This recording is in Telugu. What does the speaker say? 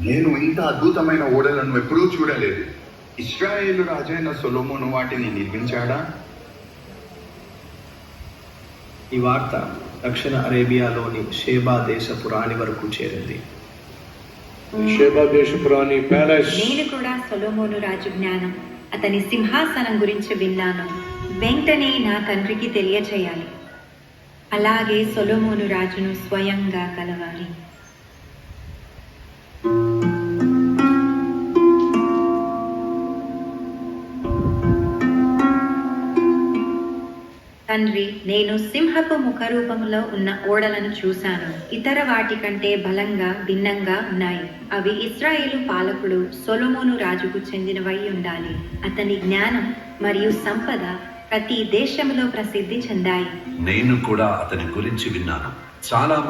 ఇంత అద్భుతమైన ఓడలను ఎప్పుడూ చూడలేదు. ఇస్రాయేలు రాజైన సొలోమోను వాటిని నిర్మించాడా? ఈ వార్త దక్షిణ అరేబియాలోని షేబా దేశపు రాణి వరకు చేరింది. షేబా దేశపురాణి ప్యాలెస్. నేను కూడా సొలోమోను రాజు జ్ఞానం. అతని సింహాసనం గురించి విన్నాను. వెంటనే నా తండ్రికి తెలియచేయాలి. అలాగే సొలోమోను రాజును స్వయంగా కలవాలి. తండ్రి నేను సింహపు ముఖ రూపంలో ఉన్న ఓడలను చూశాను. ఇతర వాటి కంటే బలంగా భిన్నంగా ఉన్నాయి. అవి ఇస్రాయేలు పాలకుడు సొలొమోను రాజుకు చెందినవై ఉండాలి. అతని జ్ఞానం మరియు సంపద ప్రతి దేశంలో ప్రసిద్ధి చెందాయి. నేను కూడా అతని గురించి విన్నాను. చాలా